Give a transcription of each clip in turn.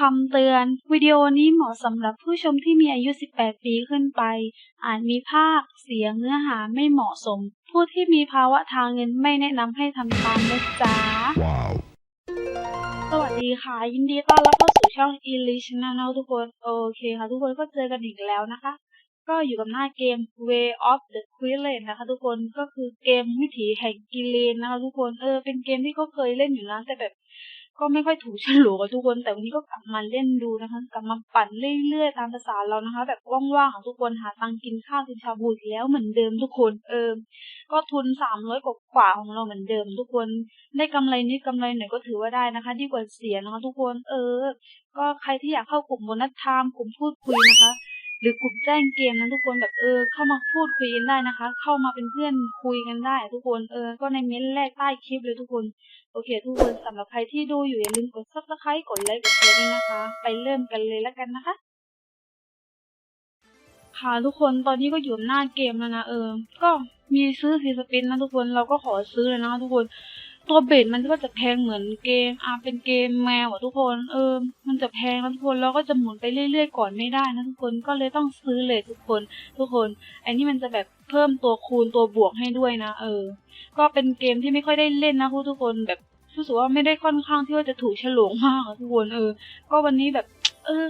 คำเตือน วิดีโอนี้เหมาะสำหรับผู้ชมที่มีอายุ 18 ปีขึ้นไป อาจมีภาพ เสียงเนื้อหาไม่เหมาะสม ผู้ที่มีภาวะทางเงินไม่แนะนำให้ทำตามนะจ๊ะ Wow. สวัสดีค่ะ ยินดีต้อนรับเข้าสู่ช่อง e l i s h Channel ทุกคน โอเคค่ะ ทุกคนก็เจอกันอีกแล้วนะคะ ก็อยู่กับหน้าเกม Way of the q u i l a n นะคะ ทุกคนก็คือเกมวิถีแห่งกิเลนนะคะ ทุกคนเออเป็นเกมที่ก็เคยเล่นอยู่นะแต่แบบ ก็ไม่ค่อยถูกฉลกกับทุกคน แต่วันนี้ก็กลับมาเล่นดูนะคะกลับมาปั่นเรื่อยๆตามภาษาเรานะคะ แบบว่างๆของทุกคนหาตังกินข้าวกินชาบูอีกแล้วเหมือนเดิมทุกคนเออก็ทุนสามร้อยกว่าของเราเหมือนเดิม ทุกคนได้กำไรนิดกำไรหน่อยก็ถือว่าได้นะคะ ดีกว่าเสียนะคะ ทุกคนเออ ก็ใครที่อยากเข้ากลุ่มโบนัสไทม์กลุ่มพูดคุยนะคะ หรือกลุ่มแจ้งเกมนะทุกคนแบบเออ เข้ามาพูดคุยกันได้นะคะ เข้ามาเป็นเพื่อนคุยกันได้ ทุกคนเออก็ในเม้นแรกใต้คลิปเลยทุกคนโอเค ทุกคนสำหรับใครที่ดูอยู่อย่าลืมกด subscribe กดไลค์กดแชร์ด้วยนะคะ ไปเริ่มกันเลยแล้วกันนะคะ ค่ะทุกคนตอนนี้ก็อยู่หน้าเกมแล้วนะเออ ก็มีซื้อฟีสปินนะทุกคนเราก็ขอซื้อเลยนะทุกคน ตัวเบสมันก็จะแพงเหมือนเกมอ่าเป็นเกมแมวอะทุกคน เออ มันจะแพงนะทุกคนเราก็จะหมุนไปเรื่อยๆก่อนไม่ได้นะทุกคนก็เลยต้องซื้อเลยทุกคน ทุกคนไอ้นี่มันจะแบบเพิ่มตัวคูณตัวบวกให้ด้วยนะ เออ ก็เป็นเกมที่ไม่ค่อยได้เล่นนะทุกคนแบบรู้สึกว่าไม่ได้ค่อนข้างที่ว่าจะถูกฉลองมากอะทุกคนเออ ก็วันนี้แบบ เออ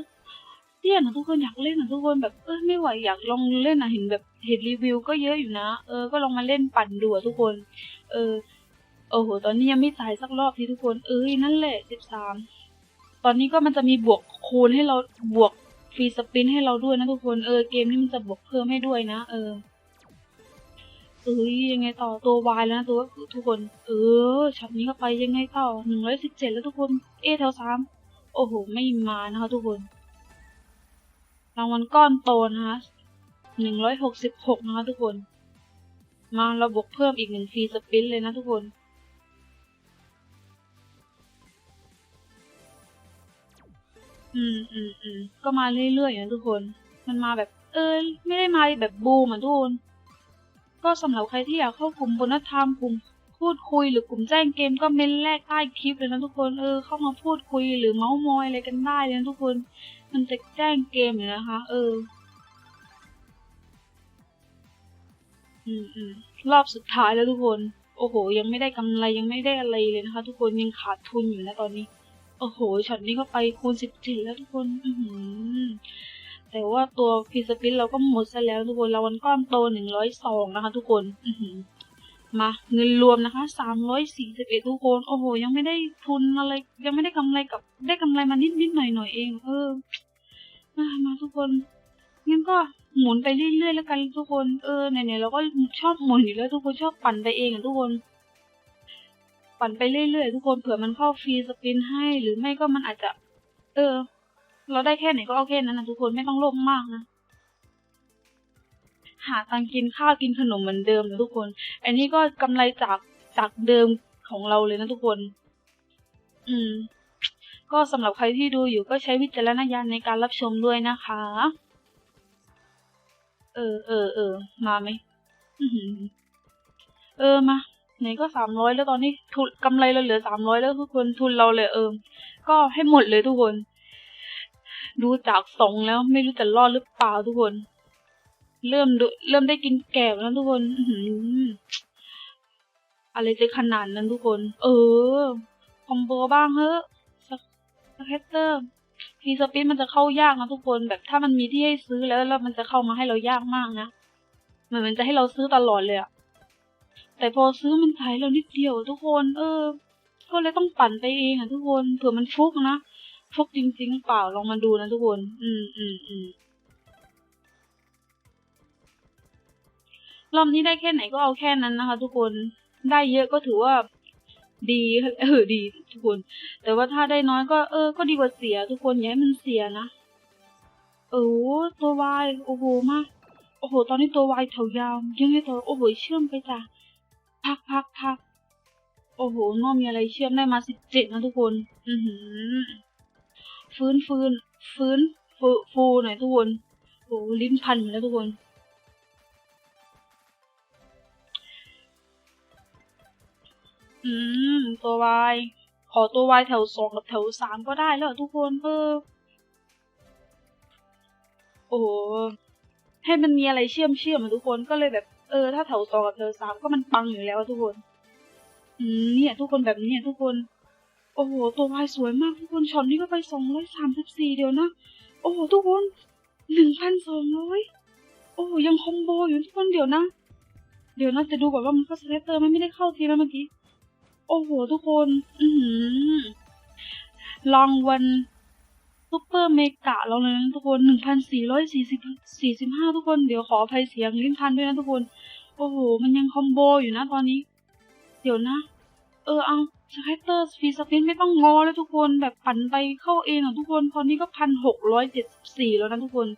เตี้ยนะทุกคนอยากเล่นนะทุกคนแบบเออไม่ไหวอยากลองเล่นนะเห็นแบบเห็นรีวิวก็เยอะอยู่นะ เออก็ลองมาเล่นปั่นดูอะทุกคน เออ โอ้โห ตอนนี้ยังไม่จ่ายสักรอบที่ทุกคน เอ้ย นั่นแหละสิบสาม ตอนนี้ก็มันจะมีบวกคูณให้เราบวกฟรีสปินให้เราด้วยนะทุกคน เออ เกมนี้มันจะบวกเพิ่มให้ด้วยนะ เออ เอ้ย ยังไงต่อ ตัววายแล้วนะตัวทุกคน เออช็อตนี้เข้าไปยังไงต่อหนึ่งร้อยสิบเจ็ดแล้วทุกคน เอแถวสาม โอ้โห ไม่มานะคะทุกคน รางวัลก้อนโตนะคะหนึ่งร้อยหกสิบหกนะคะทุกคน มาเราบวกเพิ่มอีกหนึ่งฟรีสปินเลยนะทุกคน อืมอืมอืมก็มาเรื่อยๆอย่างนั้นทุกคน มันมาแบบ เออ ไม่ได้มาแบบบูมอะทุกคน ก็สำหรับใครที่อยากเข้ากลุ่มบนนัทธรรมกลุ่มพูดคุยหรือกลุ่มแจ้งเกมก็เม้นแรกใต้คลิปเลยนะทุกคนเออเข้ามาพูดคุยหรือเมาส์มอยอะไรกันได้เลยนะทุกคน มันจะแจ้งเกมอยู่นะคะ เออ อืมอืมรอบสุดท้ายแล้วทุกคน โอ้โห ยังไม่ได้กำไรยังไม่ได้อะไรเลยนะคะ ทุกคนยังขาดทุนอยู่นะตอนนี้ โอ้โหช็อตนี้ก็ไปคูณสิบจิแล้วทุกคน อืแต่ว่าตัวพีสปินเราก็หมดซะแล้วทุกคนเราวันก้อนโตหนึ่งร้อยสองนะคะทุกคน อืมาเงินรวมนะคะสามร้อยสี่สิบเอ็ดทุกคน โอ้โห ยังไม่ได้ทุนอะไร ยังไม่ได้กำไรกับได้กำไรมานิดนิดหน่อยหน่อยเอง เออ มาทุกคนงั้นก็หมุนไปเรื่อยๆแล้วกันทุกคน เออไหนๆเราก็ชอบหมุนอยู่แล้วทุกคนชอบปั่นไปเองอะทุกคน ปั่นไปเรื่อยๆ ทุกคนเผื่อมันเข้าฟรีสปินให้ หรือไม่ก็มันอาจจะ เออ เราได้แค่ไหนก็เอาแค่นั้นนะทุกคนไม่ต้องโลภมากนะ หาตังกินข้าวกินขนมเหมือนเดิมนะทุกคน อันนี้ก็กำไรจากจากเดิมของเราเลยนะทุกคน อืม ก็สำหรับใครที่ดูอยู่ก็ใช้วิจารณญาณในการรับชมด้วยนะคะ เออเออเออมาไหมเออมา ไหนก็สามร้อยแล้วตอนนี้ทุนกำไรเราเหลือสามร้อยแล้วทุกคนทุนเราเลยเออก็ให้หมดเลยทุกคน ดูจากทรงแล้วไม่รู้จะรอดหรือเปล่าทุกคน เริ่มดูเริ่มได้กินแกบแล้วทุกคนอืออะไรจะขนาดนั้นทุกคน เออคอมโบบ้างเฮ้อะสสแคตเตอร์ฟีสปินมันจะเข้ายากนะทุกคนแบบถ้ามันมีที่ให้ซื้อแล้วแล้วมันจะเข้ามาให้เรายากมากนะเหมือนมันจะให้เราซื้อตลอดเลยอะ แต่พอซื้อมันขายเรานิดเดียวทุกคน เออ ก็เลยต้องปั่นไปเองอะทุกคนเผื่อมันฟุกนะฟุกจริง ๆ เปล่าลองมาดูนะทุกคน อืมอืมอืมรอบนี้ได้แค่ไหนก็เอาแค่นั้นนะคะ ทุกคนได้เยอะก็ถือว่าดีเออดีทุกคน แต่ว่าถ้าได้น้อยก็เออ ก็ดีกว่าเสีย ทุกคนอย่าให้มันเสียนะเออตัววายโอ้โหมากโอ้โห ตอนนี้ตัววายแถวยาวยังไงต่อโอ้โหเชื่อมไปจ้ะ พักพักพักโอ้โหนอมีอะไรเชื่อมได้มาสิบเจ็ดนะทุกคน อือหือ ฟื้นฟื้นฟื้นฟูฟูหน่อยทุกคนโอ้โหลิ้นพันอยู่แล้วทุกคนอืมตัววาย ขอตัววายแถวสองกับแถวสามก็ได้แล้วทุกคนเออโอ้โหให้มันมีอะไรเชื่อมเชื่อมอะทุกคนก็เลยแบบ เออ ถ้าแถวสองกับแถวสามก็มันปังอยู่แล้วทุกคน อืมเนี่ย ทุกคนแบบนี้เนี่ยทุกคน โอ้โห ตัววายสวยมากทุกคนช็อตนี้ก็ไปสองร้อยสามสิบสี่เดียวนะ โอ้โห ทุกคนหนึ่งพันสองร้อยโอ้ยังคอมโบอยู่ทุกคนเดี๋ยวนะ เดี๋ยวนะจะดูก่อนว่ามันเข้าสเลตเตอร์ไมันไม่ได้เข้าทีแล้วเมื่อกี้ โอ้โห ทุกคน อือหือรางวัล ซุปเปอร์เมกะเราเลยนะทุกคนหนึ่งพันสี่ร้อยสี่สิบสี่สิบห้าทุกคน เดี๋ยวขออภัยเสียงลิ้นพันด้วยนะทุกคน โอ้โห มันยังคอมโบอยู่นะตอนนี้ เดี๋ยวนะ เออเอาสไคเตอร์ฟีสปินไม่ต้องงอแล้วทุกคนแบบปั่นไปเข้าเองอะทุกคนตอนนี้ก็พันหกร้อยเจ็ดสิบสี่แล้วนะทุกคน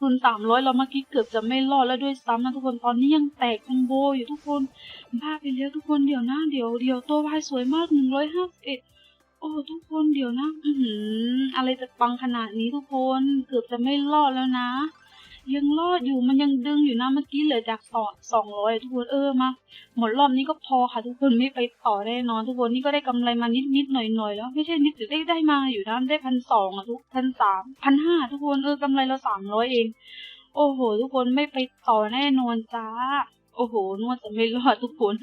ทุนสามร้อยเราเมื่อกี้เกือบจะไม่รอดแล้วด้วยซ้ำนะทุกคนตอนนี้ยังแตกคอมโบอยู่ทุกคนบ้าไปแล้วทุกคนเดี๋ยวนะเดี๋ยวเดี๋ยวตัววายสวยมากหนึ่งร้อยห้าสิบเอ็ด โอ้ทุกคนเดี๋ยวนะอือหือ อะไรจะปังขนาดนี้ทุกคนเกือบจะไม่รอดแล้วนะ ยังรอดอยู่มันยังดึงอยู่นะเมื่อกี้เหลือจากสองสองร้อยทุกคนเออมาหมดรอบนี้ก็พอค่ะ ทุกคนไม่ไปต่อแน่นอนทุกคนนี่ก็ได้กำไรมานิดนิดๆหน่อยหน่อยๆแล้วไม่ใช่นิดแต่ได้ได้มาอยู่นะได้พันสองอะทุกพันสามพันห้าทุกคนเออกำไรเราสามร้อยเอง โอ้โห ทุกคนไม่ไปต่อแน่นอนจ้า โอ้โหนวดจะไม่รอดทุกคน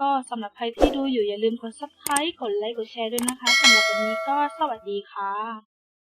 ก็สำหรับใครที่ดูอยู่อย่าลืมกด subscribe กดไลค์กดแชร์ด้วยนะคะสำหรับวันนี้ก็สวัสดีค่ะ